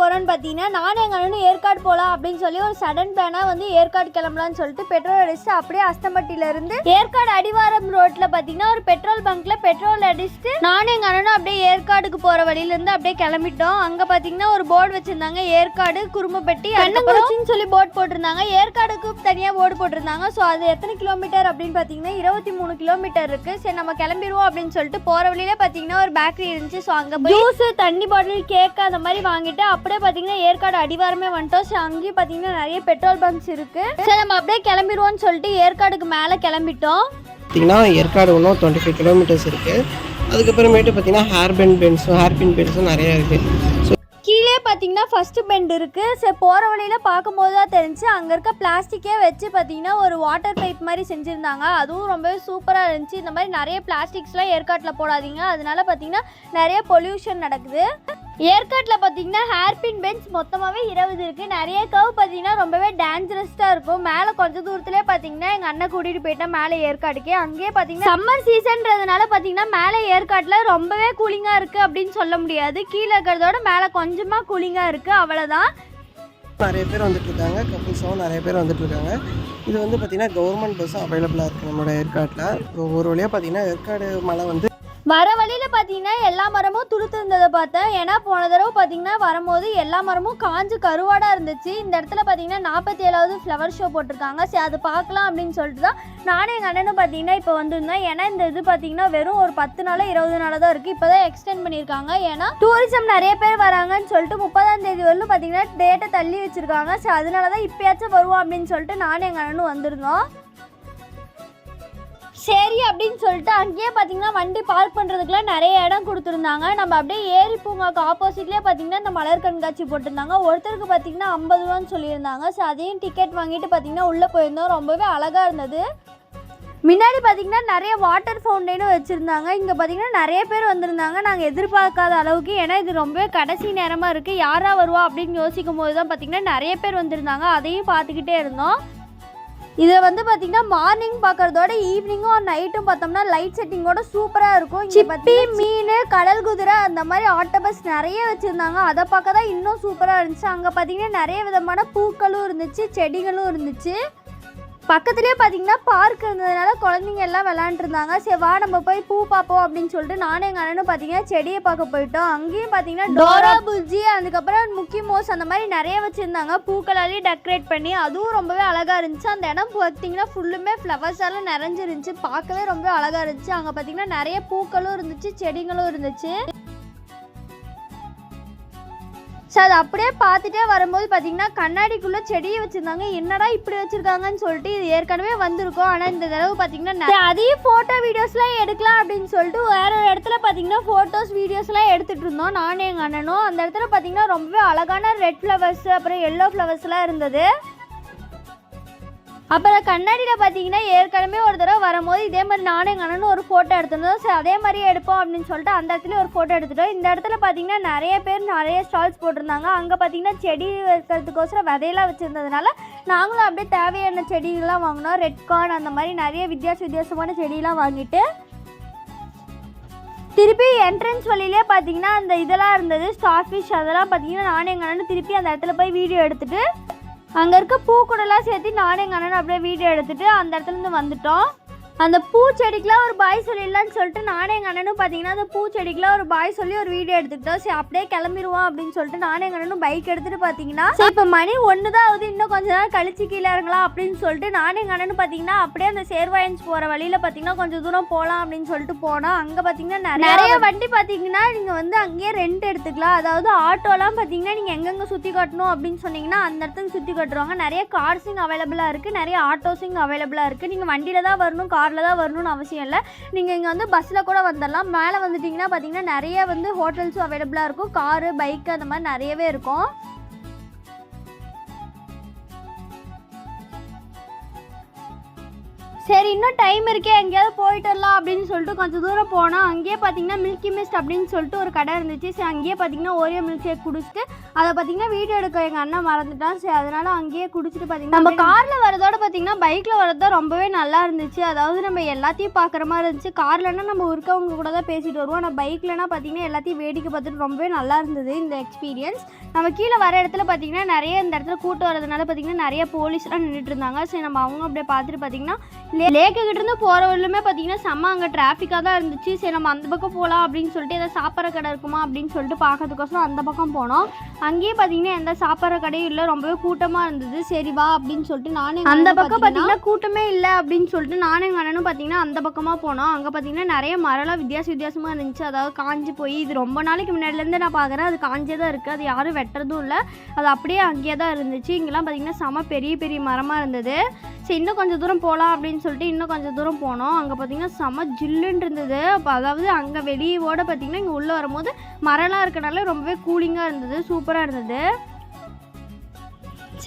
போகிறோன்னு பார்த்தீங்கன்னா நானும் எங்கள் அண்ணனும் ஏற்காடு போகலாம் அப்படின்னு சொல்லி ஒரு சடன் பிளானாக வந்து ஏற்காடு கிளம்பலாம்னு சொல்லிட்டு பெட்ரோல் அடிச்சுட்டு அப்படியே அஸ்தம்பட்டியில இருந்து ஏற்காடு அடிவாரம் ரோட்டில் பார்த்தீங்கன்னா ஒரு பெட்ரோல் பங்க்ல பெட்ரோல் அடிச்சுட்டு நானும் எங்கள் அண்ணனும் அப்படியே ஏற்காடுக்கு போகிற வழியிலேருந்து அப்படியே கிளம்பிட்டோம். அங்கே பார்த்தீங்கன்னா ஒரு போர்டு வச்சுருந்தாங்க. ஏற்காடு குரும்பப்பட்டி அண்ணங்குறிச்சின்னு சொல்லி போர்டு போட்டிருந்தாங்க. ஏற்காடுக்கு தனியாக போர்டு போட்டிருந்தாங்க. ஸோ அது எத்தனை கிலோமீட்டர் அப்படின்னு பார்த்தீங்கன்னா இருபத்தி மூணு கிலோமீட்டர் இருக்கு. சரி நம்ம கிளம்பிடுவோம் அப்படின்னு சொல்லிட்டு போகிற வழியில பார்த்தீங்கன்னா ஒரு பேக்கரி இருந்துச்சு. ஸோ அங்கே போய் ஜூஸ் தண்ணி பாட்டில் கேக் அந்த மாதிரி வாங்கிட்டு அப்படியே பார்த்தீங்கன்னா ஏற்காடு அடிவாரமே வந்துட்டோம். ஸோ அங்கேயும் பார்த்தீங்கன்னா நிறைய பெட்ரோல் பங்க்ஸ் இருக்கு. சரி நம்ம அப்படியே கிளம்பிடுவோம்னு சொல்லிட்டு ஏற்காடுக்கு மேலே கிளம்பிட்டோம். பார்த்தீங்கன்னா ஏற்காடு இன்னும் டுவெண்ட்டி ஃபைவ் கிலோமீட்டர்ஸ் இருக்குது அதுக்கப்புறமேட்டு பார்த்தீங்கன்னா ஹேர் பென் பென்ஸும் ஹேர் பின் பென்ஸும் நிறையா இருக்குது கீழே பார்த்தீங்கன்னா ஃபர்ஸ்ட் பெண்ட் இருக்கு. சரி போகிற வழியில் பார்க்கும்போது தான் தெரிஞ்சு அங்கே இருக்க பிளாஸ்டிக்கே வச்சு பார்த்தீங்கன்னா ஒரு வாட்டர் பைப் மாதிரி செஞ்சுருந்தாங்க. அதுவும் ரொம்பவே சூப்பராக இருந்துச்சு. இந்த மாதிரி நிறைய பிளாஸ்டிக்ஸ்லாம் ஏற்காட்டில் போடாதீங்க. அதனால பார்த்தீங்கன்னா நிறைய பொல்யூஷன் நடக்குது. ஏற்காட்டில் பார்த்தீங்கன்னா ஹேர்பின் பெஞ்ச் மொத்தமாகவே இருபது இருக்குது நிறைய கவ் பார்த்தீங்கன்னா ரொம்பவே டேஞ்சரஸ்டாக இருக்கும். மேலே கொஞ்சம் தூரத்துலேயே பார்த்தீங்கன்னா எங்கள் அண்ணன் கூட்டிகிட்டு போயிட்டேன் மேலே ஏற்காடுக்கே அங்கேயே பார்த்தீங்கன்னா சம்மர் சீசன்றதுனால பார்த்தீங்கன்னா மேலே ஏற்காட்டில் ரொம்பவே கூலிங்காக இருக்குது அப்படின்னு சொல்ல முடியாது. கீழே இருக்கிறதோட மேலே கொஞ்சமாக கூலிங்காக இருக்குது அவ்வளோதான் நிறைய பேர் வந்துட்டு இருக்காங்க. கப்புள்ஸாகவும் நிறைய பேர் வந்துட்டு இருக்காங்க. இது வந்து பார்த்தீங்கன்னா கவர்மெண்ட் பஸ்ஸும் அவைலபிளாக இருக்குது நம்மளோட ஏற்காட்டில். ஒரு வழியாக பார்த்தீங்கன்னா ஏற்காடு மலை வந்து வர வழியில் பார்த்தீங்கன்னா எல்லா மரமும் துளுத்து இருந்ததை பார்த்தேன். ஏன்னா போன தடவை பார்த்தீங்கன்னா வரும்போது எல்லா மரமும் காஞ்சு கருவாடாக இருந்துச்சு. இந்த இடத்துல பார்த்தீங்கன்னா நாற்பத்தி ஏழாவது ஃப்ளவர் ஷோ போட்டிருக்காங்க. சரி அது பார்க்கலாம் அப்படின்னு சொல்லிட்டு தான் நானும் எங்கள் அண்ணனும் பார்த்தீங்கன்னா இப்போ வந்திருந்தோம். ஏன்னா இந்த இது பார்த்தீங்கன்னா வெறும் ஒரு பத்து நாள் இருபது நாள் தான் இருக்குது இப்போ தான் எக்ஸ்டெண்ட் பண்ணியிருக்காங்க. ஏன்னா டூரிசம் நிறைய பேர் வராங்கன்னு சொல்லிட்டு முப்பதாம் தேதி வரலும் பார்த்தீங்கன்னா டேட்டை தள்ளி வச்சுருக்காங்க. சரி அதனால தான் இப்போயாச்சும் வருவோம் அப்படின்னு சொல்லிட்டு நானும் எங்கள் அண்ணனும் வந்திருந்தோம். சரி அப்படின்னு சொல்லிட்டு அங்கேயே பார்த்தீங்கன்னா வண்டி பார்க் பண்ணுறதுக்குலாம் நிறைய இடம் கொடுத்துருந்தாங்க. நம்ம அப்படியே ஏரி பூங்காக்கு ஆப்போசிட்லேயே பார்த்தீங்கன்னா இந்த மலர் கண்காட்சி போட்டிருந்தாங்க. ஒருத்தருக்கு பார்த்தீங்கன்னா ஐம்பது ரூபான்னு சொல்லியிருந்தாங்க. ஸோ அதையும் டிக்கெட் வாங்கிட்டு பார்த்தீங்கன்னா உள்ளே போயிருந்தோம். ரொம்பவே அழகாக இருந்தது. முன்னாடி பார்த்தீங்கன்னா நிறைய வாட்டர் ஃபவுண்டைனும் வச்சுருந்தாங்க. இங்கே பார்த்தீங்கன்னா நிறைய பேர் வந்திருந்தாங்க. நாங்கள் எதிர்பார்க்காத அளவுக்கு. ஏன்னா இது ரொம்பவே கடைசி நேரமாக இருக்குது யாராக வருவா அப்படின்னு யோசிக்கும் போது தான் பார்த்தீங்கன்னா நிறைய பேர் வந்திருந்தாங்க. அதையும் பார்த்துக்கிட்டே இருந்தோம். இதை வந்து பார்த்தீங்கன்னா மார்னிங் பார்க்கறதோட ஈவினிங்கும் நைட்டும் பார்த்தோம்னா லைட் செட்டிங்கோட சூப்பராக இருக்கும். சிப்பி மீன் கடல் குதிரை அந்த மாதிரி ஆட்டோபஸ் நிறைய வச்சுருந்தாங்க. அதை பார்க்க தான் இன்னும் சூப்பராக இருந்துச்சு. அங்கே பார்த்தீங்கன்னா நிறைய விதமான பூக்களும் இருந்துச்சு செடிகளும் இருந்துச்சு. பக்கத்துலேயே பார்த்தீங்கன்னா பார்க் இருந்ததுனால குழந்தைங்க எல்லாம் விளாண்டுருந்தாங்க சரி வா நம்ம போய் பூ பார்ப்போம் அப்படின்னு சொல்லிட்டு நானும் எங்கள் அண்ணனும் பார்த்தீங்கன்னா செடியை பார்க்க போயிட்டோம். அங்கேயும் பார்த்தீங்கன்னா டோரா புஜ்ஜி அதுக்கப்புறம் முக்கி மோஸ் அந்த மாதிரி நிறைய வச்சுருந்தாங்க. பூக்களாலேயே டெக்கரேட் பண்ணி அதுவும் ரொம்பவே அழகாக இருந்துச்சு. அந்த இடம் பார்த்தீங்கன்னா ஃபுல்லுமே ஃப்ளவர்ஸால நிறைஞ்சிருந்துச்சு. பார்க்கவே ரொம்ப அழகாக இருந்துச்சு. அங்கே பார்த்தீங்கன்னா நிறைய பூக்களும் இருந்துச்சு செடிகளும் இருந்துச்சு. ஸோ அது அப்படியே பார்த்துட்டே வரும்போது பார்த்தீங்கன்னா கண்ணாடிக்குள்ளே செடியை வச்சுருந்தாங்க. என்னடா இப்படி வச்சுருக்காங்கன்னு சொல்லிட்டு இது ஏற்கனவே வந்திருக்கும். ஆனால் இந்த தடவை பார்த்தீங்கன்னா நிறைய- அதையும் ஃபோட்டோ வீடியோஸ்லாம் எடுக்கலாம் அப்படின்னு சொல்லிட்டு வேற ஒரு இடத்துல பார்த்தீங்கன்னா ஃபோட்டோஸ் வீடியோஸ்லாம் எடுத்துகிட்டு இருந்தோம். நானும் எங்கள் அண்ணனும். அந்த இடத்துல பார்த்தீங்கன்னா ரொம்பவே அழகான ரெட் ஃப்ளவர்ஸ் அப்புறம் எல்லோ ஃப்ளவர்ஸ்லாம் இருந்தது. அப்புறம் கண்ணாடியில் பார்த்தீங்கன்னா ஏற்கனவே ஒரு தடவை வரும்போது இதே மாதிரி நானும் எங்கள் அண்ணனும் ஒரு ஃபோட்டோ எடுத்திருந்தோம். சரி அதே மாதிரியே எடுப்போம் அப்படின்னு சொல்லிட்டு அந்த இடத்துல ஒரு ஃபோட்டோ எடுத்துட்டோம். இந்த இடத்துல பார்த்தீங்கன்னா நிறைய பேர் நிறைய ஸ்டால்ஸ் போட்டிருந்தாங்க. அங்கே பார்த்தீங்கன்னா செடி வைக்கிறதுக்கோசரம் விதையெல்லாம் வச்சுருந்ததுனால நாங்களும் அப்படியே தேவையான செடிகள்லாம் வாங்கினோம். ரெட் கார்ன் அந்த மாதிரி நிறைய வித்தியாச வித்தியாசமான செடியெல்லாம் வாங்கிட்டு திருப்பி என்ட்ரன்ஸ் வழியிலே பார்த்தீங்கன்னா அந்த இதெல்லாம் இருந்தது. ஸ்டார் ஃபிஷ் அதெல்லாம் பார்த்தீங்கன்னா நானும் எங்கள் அண்ணன் திருப்பி அந்த இடத்துல போய் வீடியோ எடுத்துகிட்டு அங்கே இருக்க பூக்கூடலாம் சேர்த்து நானும் எங்கள் அண்ணன் அப்படியே வீடியோ எடுத்துகிட்டு அந்த இடத்துலேருந்து வந்துட்டோம். அந்த பூச்செடிக்கெலாம் ஒரு பாய் சொல்லிடலான்னு சொல்லிட்டு நானும் எங்கள் அண்ணனும் பார்த்தீங்கன்னா அந்த பூச்செடிக்கெலாம் ஒரு பாய் சொல்லி ஒரு வீடியோ எடுத்துக்கிட்டோம். சரி அப்படியே கிளம்பிடுவோம் அப்படின்னு சொல்லிட்டு நானும் எங்கள் அண்ணனும் பைக் எடுத்துகிட்டு பார்த்தீங்கன்னா இப்போ மணி ஒன்று தான் ஆகுது. இன்னும் கொஞ்ச நேரம் கழிச்சு கீழே இறங்கலாம் அப்படின்னு சொல்லிட்டு நானும் எங்கள் அண்ணனும் பார்த்தீங்கன்னா அப்படியே அந்த சேர்வாயன்ஸ் போகிற வழியில் பார்த்தீங்கன்னா கொஞ்சம் தூரம் போகலாம் அப்படின்னு சொல்லிட்டு போனோம். அங்கே பார்த்தீங்கன்னா நிறைய வண்டி பார்த்தீங்கன்னா நீங்கள் வந்து அங்கேயே ரெண்ட் எடுத்துக்கலாம். அதாவது ஆட்டோலாம் பார்த்தீங்கன்னா நீங்கள் எங்கெங்கே சுற்றி காட்டணும் அப்படின்னு சொன்னீங்கன்னா அந்த இடத்துக்கு சுற்றி காட்டுருவாங்க நிறைய கார்ஸிங் அவைலபிளாக இருக்குது நிறைய ஆட்டோஸிங் அவைலபிளாக இருக்குது நீங்கள் வண்டியில் தான் வரணும் காரில் தான் வரணும்னு அவசியம் இல்லை. நீங்கள் இங்கே வந்து பஸ்ஸில் கூட வந்துடலாம் மேலே வந்துட்டிங்கன்னா பார்த்தீங்கன்னா நிறைய வந்து ஹோட்டல்ஸும் அவைலபிளாக இருக்கும். காரு பைக்கு அந்த மாதிரி நிறையவே இருக்கும். சரி இன்னும் டைம் இருக்கே எங்கேயாவது போயிட்டு வரலாம் அப்படின்னு சொல்லிட்டு கொஞ்சம் தூரம் போனோம். அங்கேயே பார்த்தீங்கன்னா மில்கி மிஸ்ட் அப்படின்னு சொல்லிட்டு ஒரு கடை இருந்துச்சு. சரி அங்கேயே பார்த்தீங்கன்னா ஓரியோ மில்க் ஷேக் குடிச்சிட்டு அதை பார்த்தீங்கன்னா வீடியோ எடுக்க எங்கள் அண்ணன் மறந்துட்டான். சரி அதனால அங்கேயே குடிச்சிட்டு பார்த்தீங்கன்னா நம்ம காரில் வரதோட பார்த்தீங்கன்னா பைக்கில் வரது ரொம்பவே நல்லா இருந்துச்சு. அதாவது நம்ம எல்லாத்தையும் பார்க்குற மாதிரி இருந்துச்சு. கார்லனா நம்ம இருக்கவங்க கூட தான் பேசிட்டு வருவோம். ஆனால் பைக்லனா பார்த்தீங்கன்னா எல்லாத்தையும் வேடிக்கை பார்த்துட்டு ரொம்பவே நல்லா இருந்தது இந்த எக்ஸ்பீரியன்ஸ் நம்ம கீழே வர இடத்துல பார்த்தீங்கன்னா நிறைய இந்த இடத்துல கூட்டம் வரதுனால பார்த்தீங்கன்னா நிறைய போலீஸ்லாம் நின்றுட்டு இருந்தாங்க. சரி நம்ம அவங்க அப்படியே பார்த்துட்டு பார்த்தீங்கன்னா லே லேக்கு கிட்ட இருந்து போகிற வரலுமே பார்த்தீங்கன்னா செம்ம அங்கே டிராஃபிக்காக தான் இருந்துச்சு. சரி நம்ம அந்த பக்கம் போகலாம் அப்படின்னு சொல்லிட்டு ஏதாவது சாப்பிட்ற கடை இருக்குமா அப்படின்னு சொல்லிட்டு பார்க்கறதுக்கோசரம் அந்த பக்கம் போனோம். அங்கேயே பார்த்தீங்கன்னா எந்த சாப்பிட்ற கடையும் இல்லை. ரொம்பவே கூட்டமாக இருந்தது. சரி வா அப்படின்னு சொல்லிட்டு நானே அந்த பக்கம் பார்த்தீங்கன்னா கூட்டமே இல்லை அப்படின்னு சொல்லிட்டு நானும் எங்கள் அண்ணனும் பார்த்தீங்கன்னா அந்த பக்கமாக போனோம். அங்கே பார்த்தீங்கன்னா நிறைய மரம்லாம் வித்தியாச வித்தியாசமாக இருந்துச்சு. அதாவது காஞ்சி போய் இது ரொம்ப நாளைக்கு முன்னாடிலேருந்து நான் பார்க்குறேன் அது காஞ்சே தான் இருக்குது அது யாரும் வெட்டுறதும் இல்லை. அது அப்படியே அங்கேயே தான் இருந்துச்சு. இங்கெல்லாம் பார்த்தீங்கன்னா செம பெரிய பெரிய மரமாக இருந்தது. சரி இன்னும் கொஞ்சம் தூரம் போகலாம் அப்படின்னு சொல்லிட்டு இன்னும் கொஞ்சம் தூரம் போனோம். அங்கே பார்த்தீங்கன்னா செம ஜில்லுன்னு இருந்தது. அப்போ அதாவது அங்கே வெளியோட பார்த்தீங்கன்னா இங்கே உள்ளே வரும்போது மரம்லாம் இருக்கனால ரொம்பவே கூலிங்காக இருந்தது சூப்பராக இருந்தது.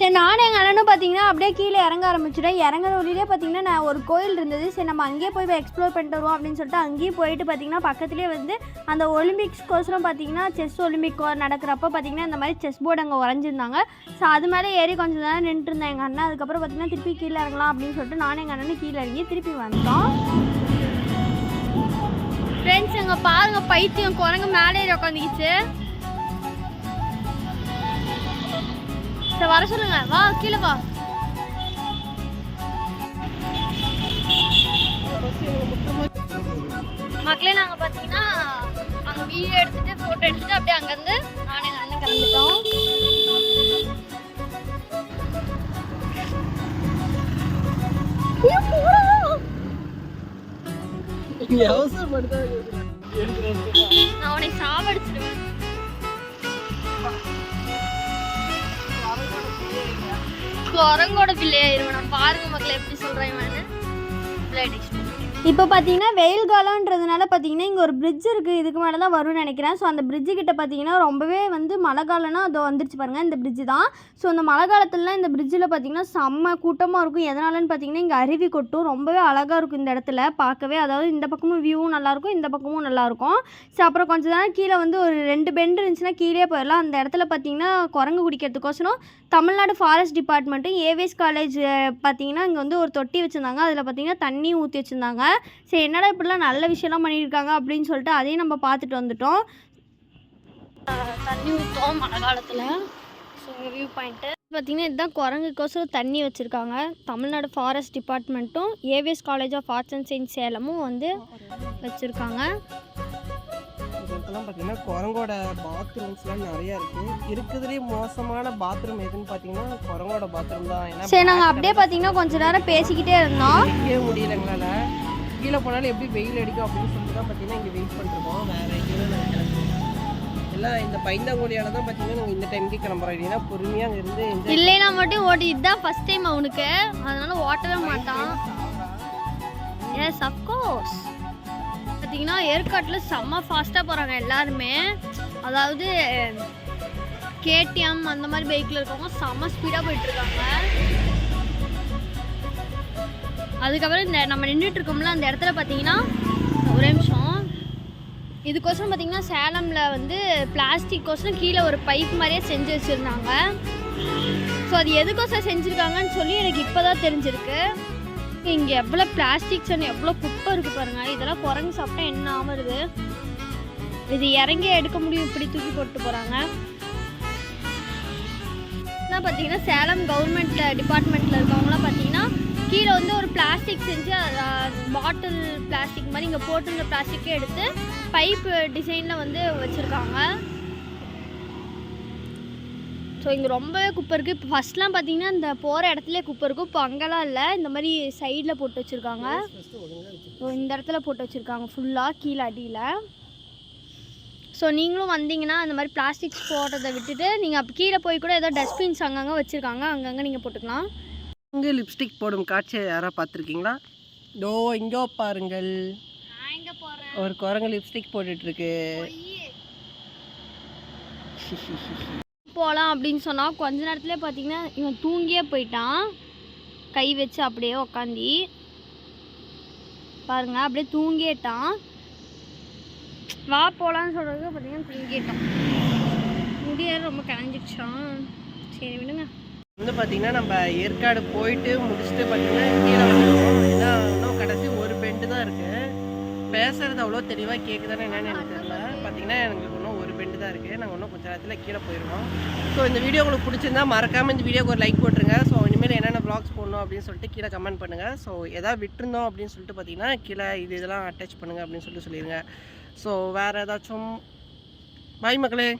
சரி நானும் எங்கள் அண்ணனும் பார்த்தீங்கன்னா அப்படியே கீழே இறங்க ஆரம்பிச்சிட்டேன் இறங்குற வழியிலே பார்த்தீங்கன்னா நான் ஒரு கோயில் இருந்தது. சரி நம்ம அங்கேயே போய் எக்ஸ்ப்ளோர் பண்ணிட்டு வருவோம் அப்படின்னு சொல்லிட்டு அங்கேயும் போயிட்டு பார்த்தீங்கன்னா பக்கத்துலேயே வந்து அந்த ஒலிம்பிக்ஸ்க்கோசரம் பார்த்தீங்கன்னா செஸ் ஒலிம்பிக் நடக்கிறப்ப பார்த்தீங்கன்னா இந்த மாதிரி செஸ் போர்டு அங்கே உறஞ்சிருந்தாங்க. ஸோ அது மேலே ஏறி கொஞ்சம் நேரம் நின்றுட்டு இருந்தேன் எங்கள் அண்ணன். அதுக்கப்புறம் பார்த்தீங்கன்னா திருப்பி கீழே இறங்கலாம் அப்படின்னு சொல்லிட்டு நானும் எங்கள் அண்ணனும் கீழே இறங்கி திருப்பி வந்தோம். ஃப்ரெண்ட்ஸ் எங்க பாருங்க பைத்தியம் குரங்கு மேலே உட்காந்துக்கிச்சு சரி வர சொல்லுங்க. வா கீழே வா. மக்களே நாங்கள் பார்த்தீங்கன்னா அங்கே வீடியோ எடுத்துட்டு ஃபோட்டோ எடுத்துட்டு அப்படியே அங்கேருந்து நானே அண்ணன் கிளம்பிட்டோம். உன்னை சாவடிச்சிடுவேன் குரங்கோட பிள்ளையாயிருவேன் நான் பாருங்க மக்களை எப்படி சொல்கிறேன் இவனு. பிள்ளை இப்போ பார்த்தீங்கன்னா வெயில் காலம்ன்றதுனால பார்த்தீங்கன்னா இங்கே ஒரு பிரிட்ஜ் இருக்குது இதுக்கு மேலே தான் வரும்னு நினைக்கிறேன். ஸோ அந்த பிரிட்ஜு கிட்ட பார்த்தீங்கன்னா ரொம்பவே வந்து மழை காலம்னா அது வந்துருச்சு பாருங்கள் இந்த பிரிட்ஜு தான். ஸோ அந்த மழை காலத்துலலாம் இந்த பிரிட்ஜில் பார்த்தீங்கன்னா செம்ம கூட்டமாக இருக்கும். எதனாலன்னு பார்த்தீங்கன்னா இங்கே அருவி கொட்டும். ரொம்பவே அழகாக இருக்கும் இந்த இடத்துல பார்க்கவே. அதாவது இந்த பக்கமும் வியூவும் நல்லாயிருக்கும் இந்த பக்கமும் நல்லாயிருக்கும் ஸோ அப்புறம் கொஞ்ச நேரம் கீழே வந்து ஒரு ரெண்டு பெண்டு இருந்துச்சுன்னா கீழே போயிடலாம். அந்த இடத்துல பார்த்தீங்கன்னா குரங்கு குடிக்கிறதுக்கோசரம் தமிழ்நாடு ஃபாரஸ்ட் டிபார்ட்மெண்ட்டும் ஏவிஎஸ் காலேஜ் பார்த்தீங்கன்னா இங்கே வந்து ஒரு தொட்டி வச்சுருந்தாங்க. அதில் பார்த்தீங்கன்னா தண்ணி ஊற்றி வச்சுருந்தாங்க. சரி என்னடா இப்படிலாம் நல்ல விஷயம்லாம் பண்ணியிருக்காங்க அப்படின்னு சொல்லிட்டு அதையும் நம்ம பார்த்துட்டு வந்துட்டோம். தண்ணி ஊற்றோம் மழை காலத்தில். ஸோ வியூ பாயிண்ட்டு பார்த்தீங்கன்னா இதுதான் குரங்குக்கோசரம் தண்ணி வச்சுருக்காங்க. தமிழ்நாடு ஃபாரஸ்ட் டிபார்ட்மெண்ட்டும் AVS college of arts and science சேலமும் வந்து வச்சுருக்காங்க. பார்த்தீங்கன்னா குரங்கோட பாத்ரூம்ஸ்லாம் நிறையா இருக்குது இருக்கிறதுலே மோசமான பாத்ரூம் எதுன்னு பார்த்தீங்கன்னா குரங்கோட பாத்ரூம் தான். சரி நாங்கள் அப்படியே பார்த்தீங்கன்னா கொஞ்ச நேரம் பேசிக்கிட்டே இருந்தோம். முடியல எங்களால் கீழே போனாலும் எப்படி வெயில் அடிக்கும் அப்படின்னு சொல்லிட்டு தான் பார்த்தீங்கன்னா இங்கே வெயிட் பண்ணிருக்கோம் வேறு எங்கேயும் நாங்கள் கிளம்புறோம் எல்லாம் இந்த பைந்தாங்கோலியால் தான் பார்த்தீங்கன்னா நாங்கள் இந்த டைமுக்கு கிளம்புறோம். இல்லைன்னா பொறுமையாக அங்கே இருந்து இல்லைனா மட்டும் ஓட்டி இதுதான் ஃபர்ஸ்ட் டைம் அவனுக்கு. அதனால ஓட்டவே மாட்டான். எஸ் அஃப்கோர்ஸ் பார்த்தீங்கன்னா ஏற்காட்டில் செம்ம ஃபாஸ்ட்டாக போகிறாங்க எல்லாருமே. அதாவது கேடிஎம் அந்த மாதிரி பைக்கில் இருக்கவங்க செம்ம ஸ்பீடாக போயிட்டுருக்காங்க அதுக்கப்புறம் இந்த நம்ம நின்றுட்டு இருக்கோம்ல அந்த இடத்துல பார்த்தீங்கன்னா ஒரே நிமிஷம். இதுக்கோசரம் பார்த்தீங்கன்னா சேலமில் வந்து பிளாஸ்டிக் கோசரம் கீழே ஒரு பைப் மாதிரியே செஞ்சு வச்சுருந்தாங்க. ஸோ அது எதுக்கோசரம் செஞ்சுருக்காங்கன்னு சொல்லி எனக்கு இப்போ தான் தெரிஞ்சிருக்கு. இங்கே எவ்வளோ பிளாஸ்டிக் சொன்ன எவ்வளோ குப்பை இருக்குது பாருங்கள் இதெல்லாம் குரங்கு சாப்பிட்டா என்ன ஆகுறது இது இறங்கி எடுக்க முடியும் இப்படி தூக்கி போட்டு போகிறாங்க பார்த்தீங்கன்னா சேலம் கவர்மெண்ட் டிபார்ட்மெண்ட்டில் இருக்கவங்களாம் பார்த்தீங்கன்னா கீழே வந்து ஒரு பிளாஸ்டிக் செஞ்சு பாட்டில் பிளாஸ்டிக் மாதிரி இங்கே போட்டிருந்த பிளாஸ்டிக்கே எடுத்து பைப் டிசைனில் வந்து வச்சுருக்காங்க. ஸோ இங்கே ரொம்பவே குப்பை இருக்குது இப்போ ஃபஸ்ட்லாம் பார்த்தீங்கன்னா இந்த போகிற இடத்துல குப்பை இருக்கும் இப்போ அங்கெல்லாம் இல்லை. இந்த மாதிரி சைடில் போட்டு வச்சுருக்காங்க. ஸோ இந்த இடத்துல போட்டு வச்சுருக்காங்க. ஃபுல்லாக கீழே அடியில். ஸோ நீங்களும் வந்தீங்கன்னா இந்த மாதிரி பிளாஸ்டிக்ஸ் போடுறதை விட்டுட்டு நீங்கள் அப்போ கீழே போய் கூட ஏதோ டஸ்ட்பின்ஸ் அங்கங்கே வச்சுருக்காங்க. அங்கங்கே நீங்கள் போட்டுக்கலாம். இங்கே லிப்ஸ்டிக் போடும் காட்சியை யாராவது பார்த்துருக்கீங்களா? இதோ இங்கோ பாருங்கள் ஒரு குரங்கு லிப்ஸ்டிக் போட்டுட்ருக்கு. போகலாம் அப்படின்னு சொன்னால் கொஞ்ச நேரத்துலேயே பார்த்தீங்கன்னா இவன் தூங்கியே போயிட்டான். கை வச்சு அப்படியே உக்காந்தி. பாருங்க அப்படியே தூங்கிட்டான். வா போகலான்னு சொல்றதுக்கு பார்த்தீங்கன்னா தூங்கிட்டான். முடியாது ரொம்ப கலைஞ்சிடுச்சான் சரி விடுங்க. வந்து பார்த்தீங்கன்னா நம்ம ஏற்காடு போயிட்டு முடிச்சுட்டு பார்த்தீங்கன்னா கீழே வந்துருக்கோம் ஏன்னா இன்னும் கடைசி ஒரு பெண்டு தான் இருக்கு. பேசுறது அவ்வளோ தெளிவாக கேட்குதானே என்னன்னு எனக்கு தெரியல. பார்த்தீங்கன்னா எங்களுக்கு இன்னும் ஒரு பெண்டு தான் இருக்குது நாங்கள் இன்னும் கொஞ்சம் நேரத்தில் கீழே போயிடுவோம் ஸோ இந்த வீடியோ உங்களுக்கு பிடிச்சிருந்தா மறக்காமல் இந்த வீடியோக்கு ஒரு லைக் போட்டுருங்க. ஸோ இனிமேல் என்னென்ன ப்ளாக்ஸ் போடணும் அப்படின்னு சொல்லிட்டு கீழே கமெண்ட் பண்ணுங்கள் ஸோ எதாவது விட்டுருந்தோம் அப்படின்னு சொல்லிட்டு பார்த்தீங்கன்னா கீழே இது இதெல்லாம் அட்டாச் பண்ணுங்கள் அப்படின்னு சொல்லிட்டு சொல்லிடுங்க ஸோ வேறு ஏதாச்சும் பாய் மக்களே.